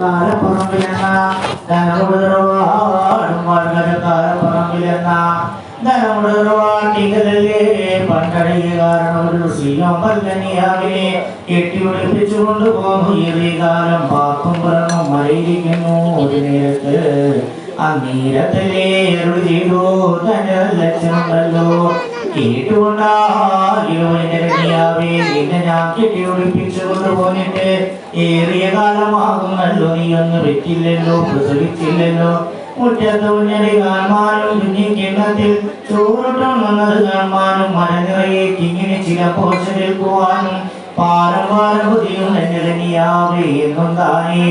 കാലപ്പുറമിലെന്ന ധനമുടവാടും കാലപ്പുറമിലെന്ന ധനമുടവാട്ടികളല്ലേ പണ്ടടിയ കാരണം ഒരു ശീലം പല്ലനിയാവിനെ കെട്ടിയൊളിപ്പിച്ചുകൊണ്ട് പോന്നു ഈ കാലം പാത്തും പിറന്നും മറിയിരിക്കുന്നു ഒരു നേരത്ത് അന്നീരത്തിലേ ചെയ്തു തന്നെ ലക്ഷ്യമുണ്ടല്ലോ കൊണ്ടുപോന്നിട്ട് ഏറിയ കാലമാകുമല്ലോ നീ ഒന്ന് വെറ്റില്ലല്ലോ പ്രസവിച്ചില്ലല്ലോ മുറ്റത്ത് ഉഞ്ഞടി കാണാനും കുഞ്ഞിക്കിണ്ണത്തിൽ ചോറിട്ടും വന്നത് കാണാനും മനനിറയെ കിങ്ങിന് ചില പോഷകേൽക്കുവാനും പാരം പാരം ബുദ്ധിയും എന്റെ കന്യാവേ എന്നും താനേ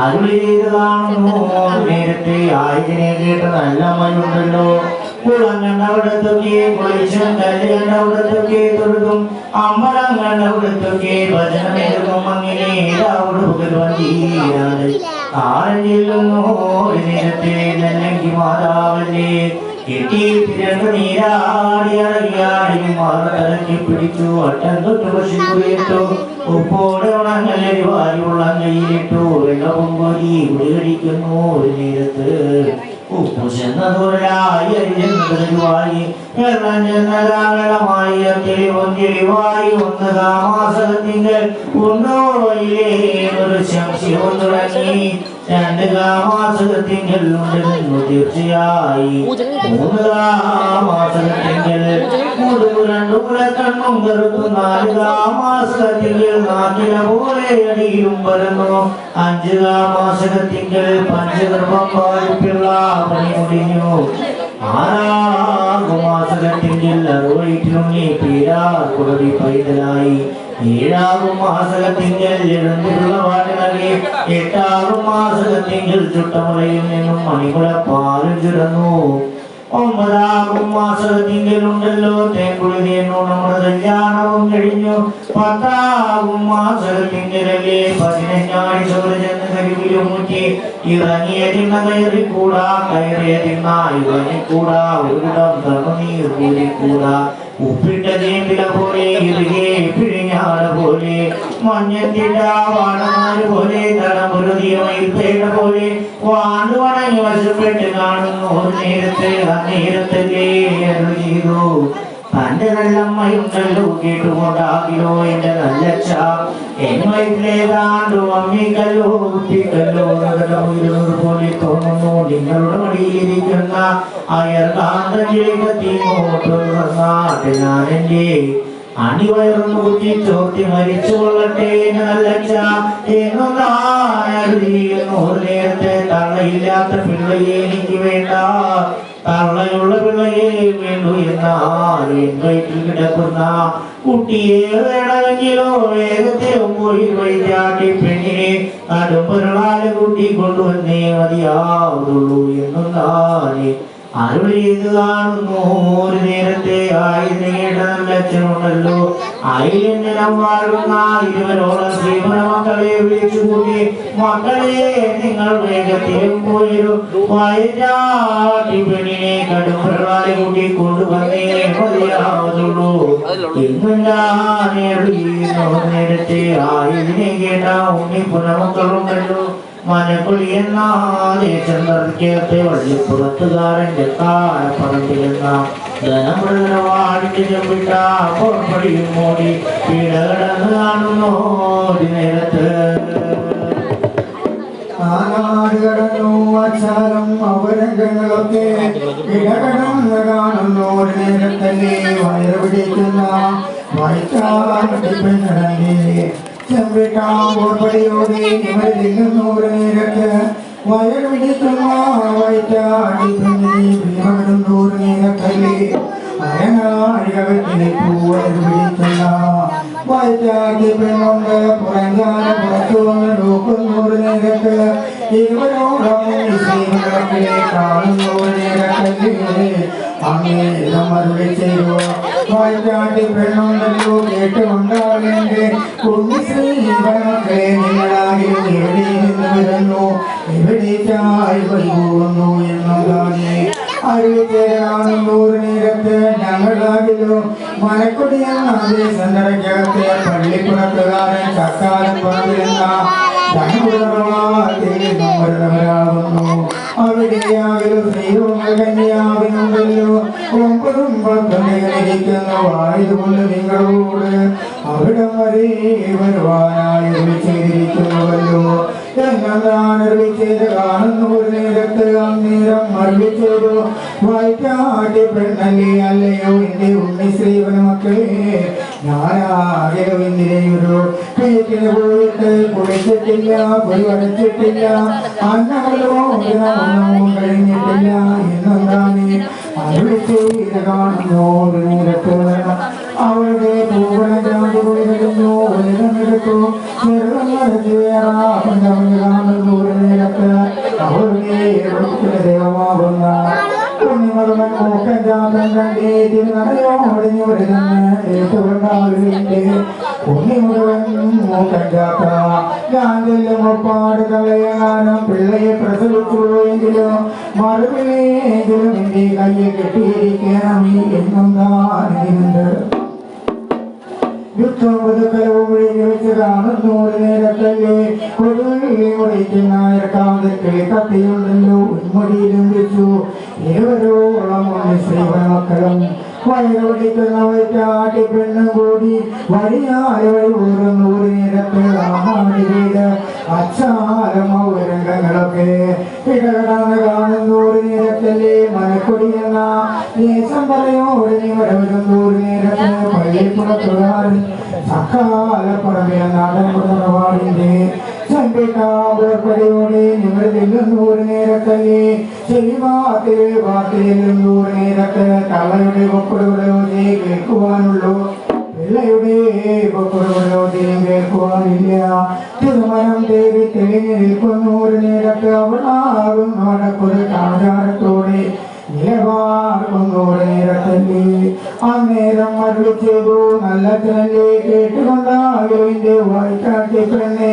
അരുളി ചെയ്ത് കാണുന്നു. നേരത്തെ ആയതിനെ കേട്ട് നല്ല മയുണ്ടല്ലോ കുളം കണ്ടവിടത്തൊക്കെ കുളിച്ചും കല്ല് കണ്ടവിടത്തൊക്കെ തൊഴുതും അമ്പലം കണ്ടവിടത്തൊക്കെ ഭജനമെഴുതും അങ്ങനെ വന്നിയാണ് കാലം ചെല്ലുന്നു ഒരു നേരത്തെ നല്ലെങ്കിൽ മാതാവല്ലേ. കെട്ടി തിരണ്ട് നീരാടി അടങ്ങിയാടി മാറക്കി പിടിച്ചു അട്ടം തൊട്ട് പശു കുറിയിട്ടു ഉപ്പോടെ ഉണങ്ങല്ലേ വാരിയുള്ള കയ്യിലിട്ടു വെള്ളവും കോരി കുടികടിക്കുന്നു ഒരു നേരത്ത്. തെളിവായി ഒന്ന് കാമാസകത്തിങ്കൽ ഉണ്ടോയിലേ ഒരു സംശയവും തുടങ്ങി. രണ്ട് കാമാസകത്തിങ്കൽ ഉണ്ടെന്നു തീർച്ചയായി. മൂന്ന് കാമാസകത്തിങ്കൽ മുതുകു രണ്ടു കണ്ണും കറുത്തു നാല് കാമാസകത്തിങ്കൽ നാക്കില പോലെ അടിയിലും പരന്നു. അഞ്ച് കാമാസകത്തിങ്കൽ പഞ്ചഗർഭം പാലിപ്പിള്ള പണി മുടിഞ്ഞു ആറാം മാസകത്തിങ്കിൽ അറുവയറ്റിലുണ്ണി പീരാ കുടവി പൈതലായി. ഏഴാറും മാസകത്തിങ്കിൽ എഴുന്നിലുള്ള നൽകി എട്ടാറും മാസകത്തിങ്കിൽ ചുട്ടമുറയിൽ നിന്നും മണികുള പാലും ചുരന്നു. ഒമ്പതാകും മാസത്തിങ്കിലുണ്ടല്ലോ തേക്കുളിതേനു നമ്മുടെ കല്യാണവും കഴിഞ്ഞു. പത്താകും മാസത്തിങ്കിലല്ലേ പതിനഞ്ചാടി ചോറ് ചെന്ന് കരിവിലും മുറ്റി ഇറങ്ങിയ തിണ്ണ കയറിക്കൂടാ കയറിയ തിണ്ണ ഇറങ്ങിക്കൂടാ ഒരു തണുനീർ കൂടിക്കൂടാ. ഉപ്പിട്ട ചേമ്പില പോലെ ഇറുകെ പിഴിഞ്ഞാട പോലെ മഞ്ഞത്തിട്ട വാണമാര് പോലെ തടമുരുതിയ മയിൽപ്പേട പോലെ വാണ്ടു വണങ്ങി വശപ്പെട്ട് കാണുന്നു നേരത്തെ നേരത്തല്ലേ ചെയ്തു. തന്റെ നല്ലമ്മയുണ്ടല്ലോ കേട്ടുകൊണ്ടാകിലോ എന്റെ നല്ലച്ഛ എന്നേതാണ്ടു അമ്മിക്കല്ലോ കുട്ടിക്കല്ലോ നഗരമുയരുന്നത് പോലെ തോന്നുന്നു. നിങ്ങളുടെ മടിയിലിരിക്കുന്ന അയർകാന്തത്തിലേക്ക് തീമോട്ട് നന്നാട്ടെ അണിവയർന്നു കുത്തി ചോർത്തി മരിച്ചു കൊള്ളട്ടെ നേരത്തെ തള്ളയില്ലാത്ത പിള്ളയെ എനിക്ക് വേണ്ട. തള്ളയുള്ള പിള്ളയെ വേണ്ടു എന്നാൽ വയറ്റിൽ കിടക്കുന്ന കുട്ടിയെ വേണമെങ്കിലോ വേഗത്തെ പോയി വഴിചാട്ടി പെണ്ണിനെ കടുമ്പൊരുളാൽ കുട്ടി കൊണ്ടുവന്നേ മതിയാവുള്ളൂ എന്നൊന്നാലേ അരുൾ നേരത്തെ വിളിച്ചു മക്കളെ നിങ്ങൾ വേഗത്തിലും പോയൊരു നേരത്തെ ഉണ്ണി പുനമക്കളുണ്ടല്ലോ മനക്കുളിയെന്നാതെ ചന്ദ്രക്കേത്തെ വള്ളിപ്പുറത്തുകാരന്റെ കാലപ്പറമ്പിലെന്ന ധനമൃതവാടിക്ക് ചെമ്പിട്ട പുറപ്പടിയും മോടി പീഡകടന്ന് കാണുന്നു ഒരു നേരത്ത് ആനാട് കടന്നു അച്ചാരം അവരംഗങ്ങളൊക്കെ ഇടകടന്ന് കാണുന്നു. ഒരു നേരത്തല്ലേ വയറ് പിടിക്കുന്ന ചെമ്പിട്ടാമ്പൂർപ്പടിയോടെ ഇവരില്ലുന്നു ഒരു നേരത്ത് വയറ് പിടിക്കുന്ന വൈറ്റാടിപ്പെണ്ണേ ഭീമടുന്നു ഒരു നേരത്തല്ലേ അരങ്ങാഴികത്തിൽ പൂവയറ് പിടിക്കുന്ന വൈറ്റാടി പെണ്ണുണ്ട് പുറങ്കാല പുറത്തു വന്ന് നോക്കുന്നൊരു നേരത്ത് ഇരുവരോളം ശ്രീമകളെ അങ്ങേരം അരുളി ചെയ്തു? വൈറ്റാട്ടി പെണ്ണുണ്ടല്ലോ കേട്ടുകൊണ്ടാകേണ്ടേ കുഞ്ഞു ശ്രീമകളെ നിങ്ങളാകിലും എവിടെ നിന്ന് വരുന്നു എവിടേക്കായി പോകുന്നു എന്നതാണ് അരുവിത്തേരാണെന്നൂറ് നേരത്ത് ഞങ്ങളാകിലും മരക്കൊടിയെന്ന ദേശന്തരക്കകത്തെ പള്ളിപ്പുറത്തുകാരൻ കക്കാലം പറഞ്ഞിരുന്ന ധനപുരമായി കന്യാവിനുണ്ടല്ലോ ഒമ്പതും പത്തും ഇരിക്കുന്നവായതുകൊണ്ട് നിങ്ങളോട്. അവിടം വരെ വരുവാനായി ചെയ്തിരിക്കുന്നുവല്ലോ എന്നതാണ് വിളിച്ചത് കാണുന്ന ഒരു നേരത്ത് അന്നേരം മറിവിച്ചതു വായിക്കാട്ടി പെണ്ണല്ലേ അല്ലയോ എന്റെ ഉണ്ണി ശ്രീവന മക്കളെ. ഞാനാകെ എന്തിനെയൊരു വീട്ടിന് പോയിട്ട് കുളിച്ചിട്ടില്ല പോയി വരച്ചിട്ടില്ല കഴിഞ്ഞിട്ടില്ല. എന്നെന്താണ് അവിടെ ചെയ്ത് കാണുന്നു ഒരു നേരത്ത് അവളുടെ ജാതി ചെറുതമ്മ കാണുന്നു. ജാത്ത ഞാൻ ചെല്ലും ഒപ്പാട് കളയാനും പിള്ളയെ പ്രസവിച്ചുള്ളൂ എങ്കിലും മറുപിലെങ്കിലും എന്റെ കയ്യെ കെട്ടിയിരിക്കണം എന്നും താനുണ്ട് ഒഴുകി വെച്ച് കാണുന്നു ഒരു നേരത്തല്ലേ കൊടുവിളിക്കുന്ന ഇറക്കാതിൽ കത്തിയുണ്ടല്ലോ. ഉന്മടിയിലും വെച്ചു ഇരുവരോളം മക്കളും വയറുപിടിക്കുന്നവറ്റാട്ടി പെണ്ണും കൂടി വഴിയായ വഴി ഊറുന്നു ഒരു നേരത്ത് ആഹാടി വീട് അച്ചാരം ഔരംഗങ്ങളൊക്കെ ഇടകടന്ന് കാണുന്നു ഒരു മനക്കൊടി എന്ന ദേശം പറയോടിനി വരവരും നേരത്ത് പള്ളിപ്പുറത്തുകാരൻ സക്കാല പറമ്പില നാടൻ കുടുംബവാടിന്റെ ചെമ്പിട്ടാപടിയോടെ നിങ്ങൾ ചെല്ലുന്നു ഒരു നേരത്തല്ലേ ചെവിമാത്തിലെ വാർത്തയിലുന്നു ഒരു നേരത്ത് കള്ളയുടെ ഒപ്പിടുകളോടെ കേൾക്കുവാനുള്ളൂ. പിള്ളയുടെ ഒപ്പിടുകളോടെയും കേൾക്കുവാനില്ല. തിരുമനം തേടി തെളിഞ്ഞു നിൽക്കുന്നൂറ് നേരത്ത് അവളാകും നടക്കൊരു ആചാരത്തോടെ നിലവാർക്കുന്നു ഒരു നേരത്തല്ലേ? അന്നേരം മരുളി ചെയ്തു നല്ല തന്നെ കേട്ടുകൊണ്ടാകുവിന്റെ വായിക്കാട്ടി പെണ്ണെ?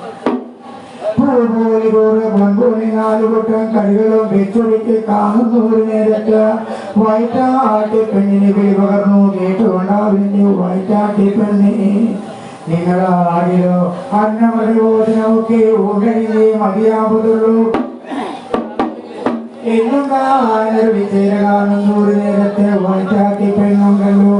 പൊൻപൂലി നാലുകൊട്ടം കളികളും വെച്ചൊരുക്കി കാണുന്നു ഒരു നേരത്ത്. വൈറ്റാട്ടി പെണ്ണിനെ വിളി പകർന്നു കേട്ടുകൊണ്ടാവിന്റെ വയറ്റാട്ടി പെണ്ണെ. നിങ്ങളാടിലോ അന്നമതിബോധനമൊക്കെ ഊഴലിനെ മതിയാവതുള്ളൂ എന്നും കാണുന്നു ഒരു നേരത്തെ പെണ്ണും പെണ്ണുണ്ടല്ലോ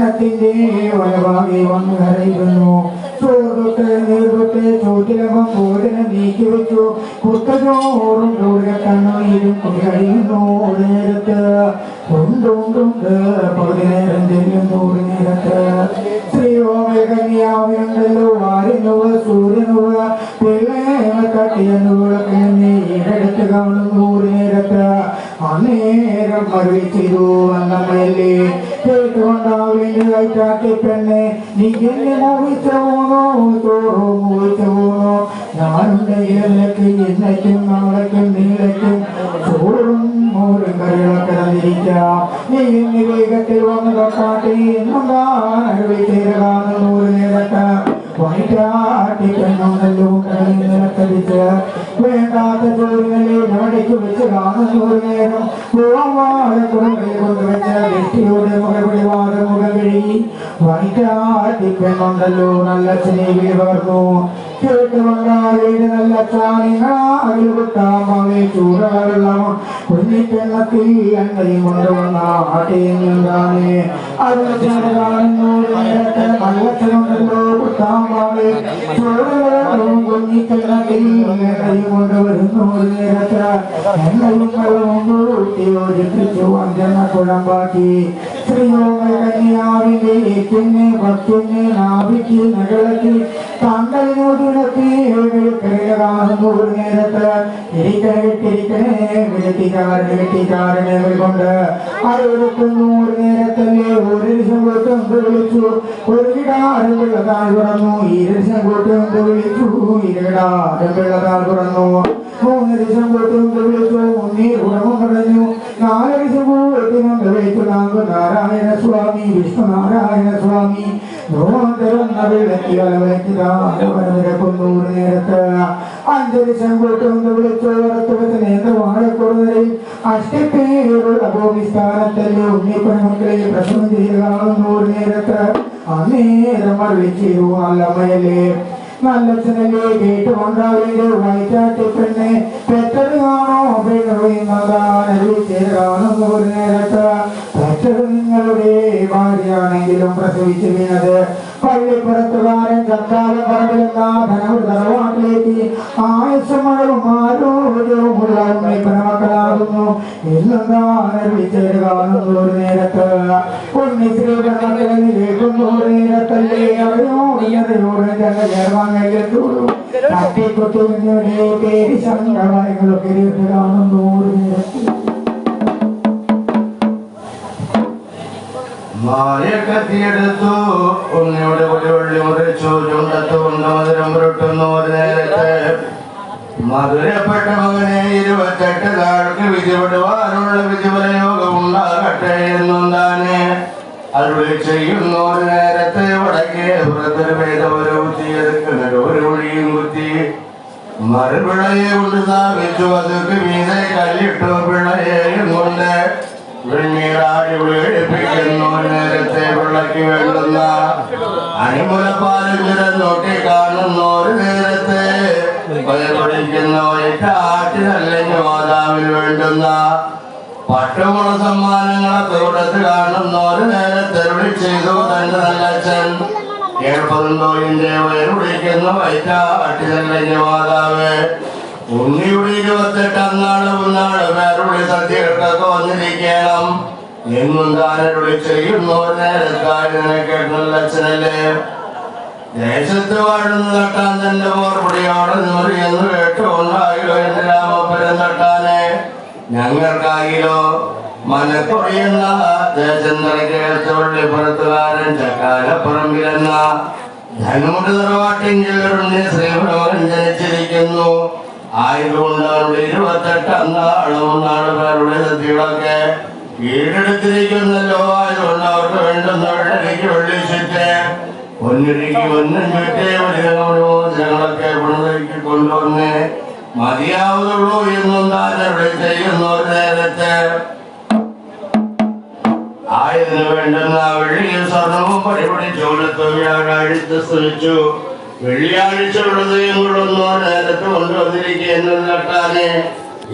അന്നത്തിന്റെ വലഭാഗി വന്നു കരയുന്നു ചോറുതൊട്ട് നീർതൊട്ട് ചോറ്റിലകം ഭോജനം നീക്കി വെച്ചു. കുത്തചോറും കൂടെ കണ്ണീരും കഴിയുന്നു നേരത്ത് ഉണ്ടുണ്ടുണ്ട് പകുതി നേരം ചെല്ലുന്നു നേരത്ത് ശ്രീയോമകന്യാവുണ്ടല്ലോ വാരുന്നുവ സൂര്യനുവ പിള്ളേമ കട്ടിയനുവ പിന്നെ ഈടടുത്ത് കാണുന്നു നേരത്ത് അന്നേരം മറുപടി പെണ്ണെ നീ എന്നെ മോഹിച്ചു പോന്നോ ചോറോ മോഹിച്ചു പോന്നോ ഞാനുണ്ടെങ്കിൽ നിനക്ക് എന്നയ്ക്കും നാളേക്കും നീളയ്ക്കും ചോറും മോരും കറികളൊക്കെ തന്നിരിക്കാം നീ ഇന്ന് വേഗത്തിൽ വന്ന് തൊട്ടാട്ടി ചെയ്ത് കാണുന്നു ഒരു നേരത്ത് വൈകാട്ടി പെണ്ണുണ്ടല്ലോ കടലിൽ നിലത്തടിച്ച് വേണ്ടാത്ത ചോറുകളെ നടക്കു വെച്ച് കാണുന്നു നേരം കഴുകി വൈകാട്ടി പെണ്ണുണ്ടല്ലോ നല്ല കേട്ടുകൊണ്ടാളിയുടെ നല്ല ചാണികളാകിൽ വിട്ടാമാവേ ചൂടുവെള്ളം കുഞ്ഞിപ്പെണ്ണത്തിൽ എണ്ണയും കൊണ്ടുവന്ന ആട്ടിയെന്താണ് അതിന് കാണുന്നു നേരത്തെ നല്ലച്ചനുണ്ടല്ലോ വിട്ടാമാവേ ചൂടുവെള്ളവും കുഞ്ഞിപ്പെണ്ണത്തിൽ എണ്ണയും കൊണ്ടുവരുന്നു നേരത്തെ. എണ്ണയും വെള്ളവും കൂട്ടി യോജിപ്പിച്ചു അഞ്ചെണ്ണ കുഴമ്പാക്കി ശ്രീയോഗ കന്യാവിന്റെ പിന്നെ നാഭിക്ക് നകളക്കി തണ്ടലിനോടിടത്തി കാണുന്നു ഒരു നേരത്ത് ഇരിക്കണേ വിട്ടിരിക്കണേ വിളിക്കാരനെ വിട്ടിക്കാരനെ കൊണ്ട് ഒരു നേരത്തല്ലേ ഒരു ദിവസം കൊടുത്ത് എന്ത് വിളിച്ചു? ഒരു കിടാരം വെള്ളതാൽ തുറന്നു ഈ ദിവസം കൊടുത്ത് എന്ത് വിളിച്ചു? തുറന്നു വിളിച്ചു? മുന്നീർ ഗുണവും പറഞ്ഞു. നാല് ദിവസം കൂട്ടിനും വിളിച്ചു നാങ്ക് നാരായണ സ്വാമി വിഷ്ണു നാരായണ സ്വാമി നോന്തരം വിളക്കി വലവരയ്ക്കുന്നൂറ് നേരത്ത് അഞ്ചലി ശങ്കൂട്ടുമെന്ന് വിളിച്ചു ഉറത്തുവെച്ച് നേത്ര വാഴക്കൊടുന്നതിൽ അഷ്ടപ്പേരുള്ള ഭൂമിസ്ഥാനത്തല്ലേ ഉണ്ണിപ്പനമക്കളെ പ്രസവം ചെയ്ത് കാണുന്നു ഒരു നേരത്ത് അന്നേരം വിളിച്ചിരു അല്ലമ്മയല്ലേ നല്ലച്ഛനല്ലേ കേട്ടുകൊണ്ടാവിന്റെ വൈറ്റാട്ടി പെണ്ണെ പെറ്റത് കാണോ പെണ്ണുന്നതാനരുവിച്ചേര് കാണുന്നു ഒരു നേരത്ത്. പെറ്റത് നിങ്ങളുടെ ഭാര്യയാണെങ്കിലും പ്രസവിച്ചു വീണത്. പള്ളിപ്പുറത്തുകാരൻ ചക്കാല പറമ്പിലെന്ന ധനവൃതറവാട്ടിലേക്ക് ആയുസമഴവും ആരോഗ്യവുമുള്ള ഉണ്ണിപ്പനമക്കളാകുന്നു ഇന്നെന്താനരുവിച്ചേര് കാണുന്നു ഒരു നേരത്ത് കേൾക്കുന്നു ഒരു നേരത്തല്ലേ അവരോട് ഇതയോട് ജന ചേർവാങ്ങല്ലോളൂ തട്ടിക്കൊട്ടി നിങ്ങളുടെ പേര് ശങ്കരങ്ങളൊക്കെ കാണുന്നു ഒരു നേരത്തിൽ. മായക്കത്തിയെടുത്തു. ഉണ്ണിയുടെ ഒരു വെള്ളി മുറിച്ചു. ചുണ്ടത്ത് കൊണ്ട് മധുരം പുരട്ടുന്നു. ഒരു നേരത്തെ മധുരപ്പെട്ട മകനെ ഇരുപത്തെട്ട് നാൾക്ക് വിധിപെടുവാനുള്ള വിധിപരയോഗം ഉണ്ടാകട്ടെ എന്നും താനെ അരുളി ചെയ്യുന്നു. ഒരു നേരത്തെ വടക്കേ പുറത്തൊരു വേദവര കുത്തിയെടുക്കുന്നത് ഒരു ഒഴിയും കുത്തി മറുപിളയെ കൊണ്ട് സ്ഥാപിച്ചു. അതൊക്കെ മീതെ കല്ലിട്ടു പിള്ളയെയും കൊണ്ട് വെണ്ണീറാടി വീടിപ്പിക്കുന്നു നേരത്തെ പിള്ളയ്ക്ക് വേണ്ടുന്ന അണിമുലപ്പാലും നോട്ടി കാണുന്നു. വേണ്ടുന്ന പട്ടുമുള സമ്മാനങ്ങളെ കൂടത്ത് കാണുന്ന ഒരു നേരത്തെ വിളി ചെയ്തു തന്റെ നല്ലച്ഛൻ അച്ഛൻ വയറ് വിളിക്കുന്നു വൈറ്റാട്ടിനല്ലെങ്കിൽ മാതാവ് ഉണ്ണിയുടെ ഇരുപത്തെട്ടാം നാൾ ഉന്നാൾ വേറുള്ളി സദ്യകൾക്കൊക്കെ വന്നിരിക്കണം എന്നും താനരുളി ചെയ്യുന്നു ഒരു നേരത്തായി കേട്ടുള്ള അച്ഛനല്ലേ? ദേശത്ത് വാഴുന്ന തട്ടാൻ തന്റെ മോർപടിയോടെ എന്ന് തട്ടാനെ ഞങ്ങൾക്കായില്ലോ മനക്കൊറിയുന്ന ജയചന്ദ്രൻ കേട്ട് പുറത്തുകാരൻ ചക്കാലപ്പുറമ്പിലെന്ന ധനുമുട്ട് തറവാട്ടിങ്കിൽ ശ്രീഭ്രമൻ ജനിച്ചിരിക്കുന്നു. ആയതുകൊണ്ട് അവരുടെ ഇരുപത്തെട്ടാം നാളും നാടുകാരുടെ പേരുടെ സദ്യകളൊക്കെ വീടെടുത്തിരിക്കുന്നല്ലോ ആയതുകൊണ്ട് അവർക്ക് വേണ്ടുന്ന വെള്ളരിക്ക് വെള്ളിച്ചിട്ട് പൊന്നിരിക്ക് പൊന്നും ചുറ്റേ മോചനങ്ങളൊക്കെ പുണതിരിക്ക് കൊണ്ടുവന്ന് മതിയാവുന്നുള്ളൂ എന്നും താൻ അവിടെ ചെയ്യുന്ന ഒരു നേരത്തെ. ആയതിനു വേണ്ടുന്ന വെള്ളിയും സ്വർണവും പടിപടി ചോളത്ത് വ്യാഴാഴ്ച ശ്രമിച്ചു വെള്ളിയാഴ്ച ഉള്ളതയും കൊണ്ടൊന്നോ നേരത്ത് കൊണ്ടുവന്നിരിക്കുക എന്നും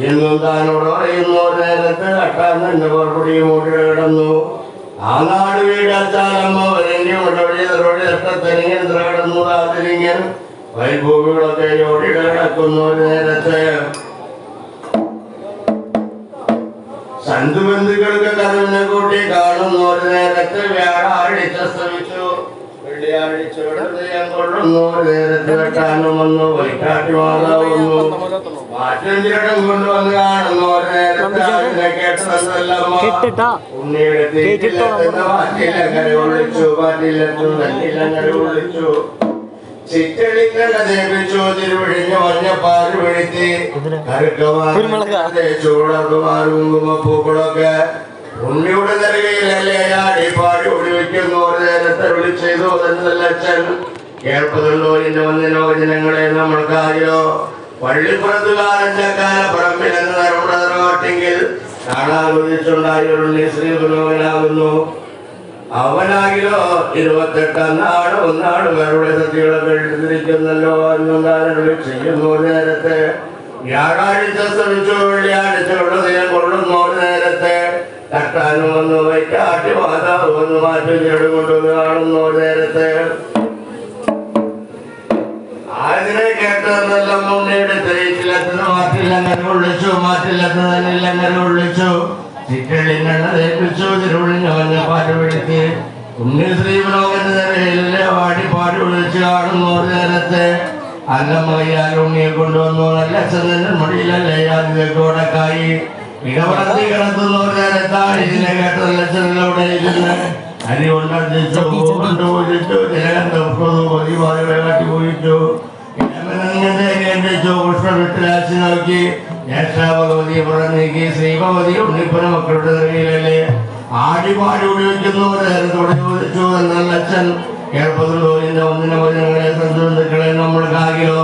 എന്നും താനോട് പറയുന്നോ നേരത്ത് തട്ടാൻ തന്നെ പുറപ്പെടിയും ഓടി കിടന്നു. ആ നാട് വീടാച്ചാലമ്മ വരങ്ങി ഉടവഴി തറവഴി തട്ടത്തനിങ്ങൻ കിടന്നു താതിരിങ്ങൻ വൈഭൂമികളൊക്കെ ഓടി കിടക്കുന്നു നേരത്തെ സന്ധുബന്ധുക്കൾക്ക് കരുവിനെ കൂട്ടി കാണുന്നു ഒരു നേരത്തെ വ്യാഴാഴ്ച ശ്രമിച്ചു. കൊള്ളുന്നു വൈകാട്ടി മാതാവുന്നു മാറ്റം ചിരടം കൊണ്ടുവന്ന് കാണുന്നു ഒരു നേരത്തെ അതിനെ കേട്ടതല്ലമ്മ കെട്ടിട്ടാ? ഉണ്ണിയുടെ തീറ്റിലെത്തുന്ന മാറ്റില്ലങ്ങനെ ചിറ്റളിക്കണ്ട തിരുവിഴിഞ്ഞു മഞ്ഞപ്പാൽ വീഴ്ത്തി ഉണ്ണിയുടെ നിലയിലല്ലേ ആടി പാടി ഒളിവെക്കുന്നു ഒരു നേരത്തെ വിളിച്ചെയ്തു. അച്ഛൻ. കേൾപ്പതുണ്ടോ? എന്റെ ഒന്നിനോ ജനങ്ങളെ നമ്മൾക്കായോ പള്ളിപ്പുറത്തുകാരൻ ചക്കാല എന്ന് നമ്മുടെ നിറവാട്ടെങ്കിൽ കാണാൻ ഉദിച്ചുണ്ടായ ഒരു ശ്രീ ഗുരുവനാകുന്നു അവനാകിലോ ഇരുപത്തെട്ടാം നാട് ഒന്നാട് വേറെ സദ്യകളൊക്കെ എഴുതിരിക്കുന്നല്ലോ എന്നുണ്ടാകും ചെയ്യുന്നു നേരത്തെ. വ്യാഴാഴ്ച ശ്രമിച്ചു വെള്ളിയാഴ്ചയുള്ള ദിനം കൊള്ളുന്നു നേരത്തെ. തട്ടാനും വന്നു വൈക്കാട്ടി മാതാവ് വന്നു മാറ്റി ചെടു കിടത്തുന്ന ഒരു നേരത്താണ് ഇതിനെ കേട്ട ലക്ഷണിലൂടെ ഇരുന്ന് അരി കൊണ്ടടിച്ചു കൊണ്ടുപോയിച്ചു ജനകന്റെ പൊതിവാദികളെ കാട്ടി പോയിച്ചു പുഷ്പവിട്ടരാശി നോക്കി ജ്യേഷ്ഠാഭഗവതി പുറന്നേക്ക് ശ്രീഭഗവതി ഉണ്ണിപ്പന മക്കളുടെ നിറയിലല്ലേ ആടിപാടി ഉപയോഗിക്കുന്നു നേരത്തോടെ ചോദിച്ചു എന്നാൽ അച്ഛൻ കേൾപ്പതിന്റെ ഒന്നിനെ ഒന്നിനെ സന്തുക്കളെ നമ്മൾ കാകിലോ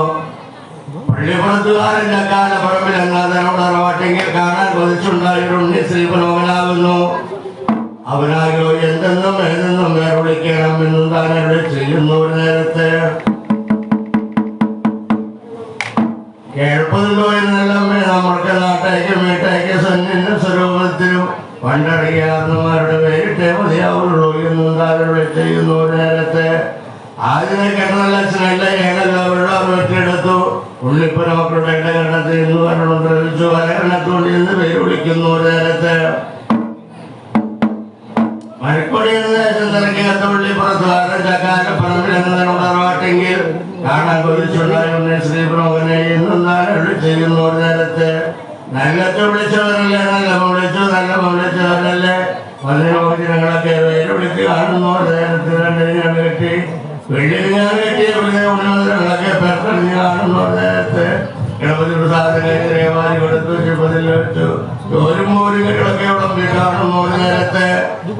ചക്കാല പറമ്പിൽ എന്നാതനോടറവാട്ടെങ്കിൽ കാണാൻ കൊതിച്ചുണ്ടായിരുണ്ണി ശ്രീപനോകനാകുന്നു അവനായോ എന്തെന്നും ഏതെന്നും പേർ വിളിക്കണം എന്നും താൻ ചെയ്യുന്നു ഒരു നേരത്തെ. കേൾപ്പതിലോ എന്നെല്ലാം നമ്മൾക്ക് നാട്ടേക്ക് വീട്ടേക്ക് സന്നിന്റെ സ്വരൂപത്തിലും പണ്ടറിയാവുന്നവരുടെ പേരിട്ടേ മതിയാവുള്ളൂ എന്നും താരവിടെ ചെയ്യുന്നു ഒരു നേരത്തെ. ആദ്യമേ കേട്ടതല്ല അച്ഛനല്ല ഏകല്ലോ വെള്ളം വെട്ടിയെടുത്തു ഉള്ളിപ്പുര മക്കളുടെ ഇട കണ്ടെത്തി എന്ന് പറഞ്ഞു ദ്രവിച്ചു വലകരണത്തോണ്ട് എന്ന് പേര് വിളിക്കുന്നു ഒരു നേരത്തെ. മരക്കൊടി എന്ന ദേശം തിരക്കിയാത്ത ഉള്ളിപ്പുറത്ത് ചക്കാന്റെ പറമ്പിൽ എന്നതിനുണ്ടാവാട്ടെങ്കിൽ കാണാൻ കൊതിച്ചുണ്ടായിരുന്ന ശ്രീപ്രമുഖനെ ഇന്നും നാളെ ചെയ്യുന്നു ഒരു നേരത്തെ. നല്ലത്തെ വിളിച്ചവരല്ലേ നല്ല വിളിച്ചു നല്ല വിളിച്ചവരല്ലേ? മന്ദിരമോചനങ്ങളൊക്കെ പേര് വിളിച്ച് കാണുന്നു ഒരു നേരത്തെ. രണ്ടിനെ കെട്ടി. കെട്ടിയ ഉന്നതങ്ങളൊക്കെ പെട്ടെന്ന് നേരത്തെ ഗണപതി പ്രസാദനെ ദേവാലി കൊടുത്തു ശിവതിൽ വെച്ചു ഒരു മൂലികളൊക്കെ വിളമ്പി കാണുന്നു ഒരു നേരത്തെ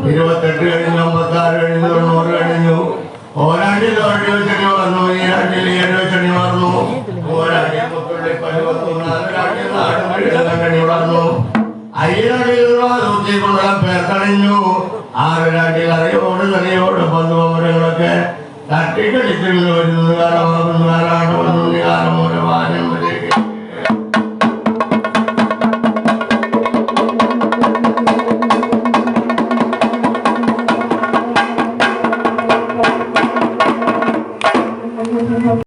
ഇരുപത്തെട്ട് കഴിഞ്ഞു അമ്പത്താറ് കഴിഞ്ഞു തൊണ്ണൂറ് കഴിഞ്ഞു ഓരാണ്ടിൽ ഓരോ ശനി വന്നു ഈ ആണ്ടിൽ ഏഴോ ശനി വന്നു ഓരാണ്ടിൽ മുപ്പള്ളി നാലാണ്ടിൽ കൊണ്ടുള്ള പേർക്കണിഞ്ഞു ആറിലാണ്ടിൽ അറിയോട് നറിയോട് കാലമാകുന്നു കാലാണ് വന്നു കാലം ഒരു വാനം